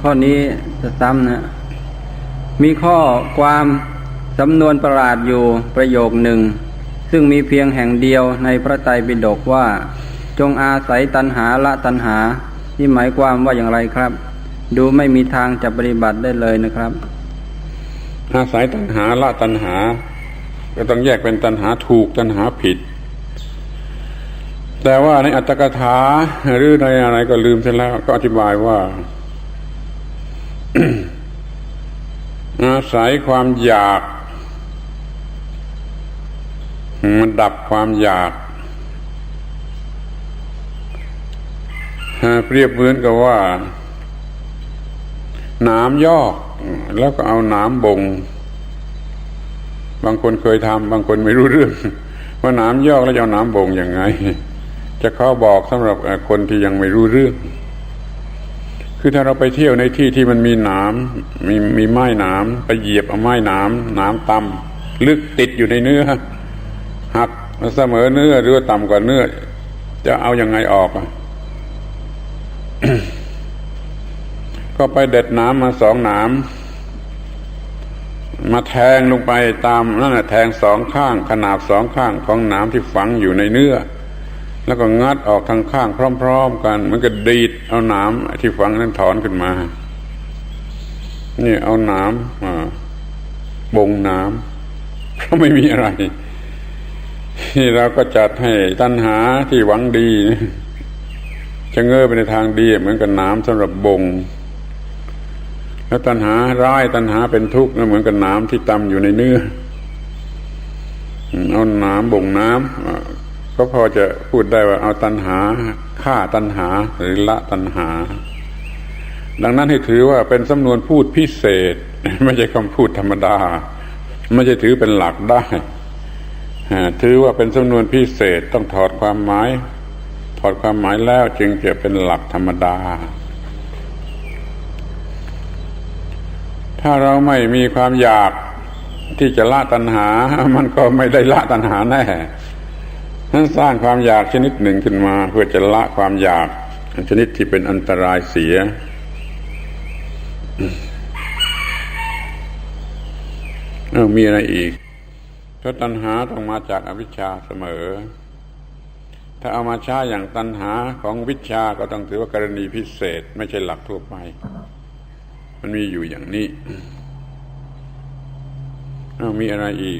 ข้อนี้จะซ้ำนะ มีข้อความสำนวนประหลาดอยู่ประโยคหนึ่ง ซึ่งมีเพียงแห่งเดียวในพระไตรปิฎกว่า จงอาศัยตัณหาละตัณหา นี่หมายความว่าอย่างไรครับ ดูไม่มีทางจะปฏิบัติได้เลยนะครับ อาศัยตัณหาละตัณหา ก็ต้องแยกเป็นตัณหาถูกตัณหาผิด แต่ว่าในอัตถกถาหรือในอะไรก็ลืมไปแล้วก็อธิบายว่า อาศัยความอยาก มันดับความอยากเปรียบเหมือนกับว่านามยอก แล้วก็เอานามบงบางคนเคยทำบางคนไม่รู้เรื่อง ว่านามยอกแล้วจะเอานามบงยังไง จะเขาบอกสำหรับคนที่ยังไม่รู้เรื่อง คือถ้าเราไปเที่ยวในที่ที่มันมีหนามมีมีไม้หนามไปเหยียบเอาไม้หนามหนามต่ำลึกติดอยู่ในเนื้อหักเสมอเนื้อหรือต่ำกว่าเนื้อ จะเอาอยัางไงออกก็ไปเด็ดน้ำมาสองน้ำมาแทงลงไปตามนั่นแหะแทงสองข้างขนาบสองข้างของน้ำที่ฝังอยู่ในเนื้อ แล้วก็งัดออกทางข้างพร้อม ๆ กัน มันก็ดีดเอาน้ำที่ฝังนั้นถอนขึ้นมา นี่เอาน้ำบ่งน้ำเพราะไม่มีอะไรนี่เราก็จัดให้ตัณหาที่หวังดีจะเงื้อไปในทางดีเหมือนกับน้ำสำหรับบงแล้วตัณหาร้ายตัณหาเป็นทุกข์นะเหมือนกับน้ำที่ตำอยู่ในเนื้อเอาน้ำบ่งน้ำ ก็พอจะพูดได้ว่าเอาตัณหาฆ่าตัณหาหรือละตัณหา ดังนั้นให้ถือว่าเป็นสำนวนพูดพิเศษ ไม่ใช่คำพูดธรรมดา ไม่ใช่ถือเป็นหลักได้ถือว่าเป็นสำนวนพิเศษต้องถอดความหมาย ถอดความหมายแล้วจึงจะเป็นหลักธรรมดา ถ้าเราไม่มีความอยากที่จะละตัณหา มันก็ไม่ได้ละตัณหาแน่ นั้นสร้างความอยากชนิดหนึ่งขึ้นมาเพื่อจะละความอยาก ชนิดที่เป็นอันตรายเสียเออมีอะไรอีกเพราะตัณหาต้องมาจากอวิชชาเสมอ ถ้าเอามาใช้อย่างตัณหาของวิชาก็ต้องถือว่ากรณีพิเศษ ไม่ใช่หลักทั่วไป มันมีอยู่อย่างนี้มีอะไรอีก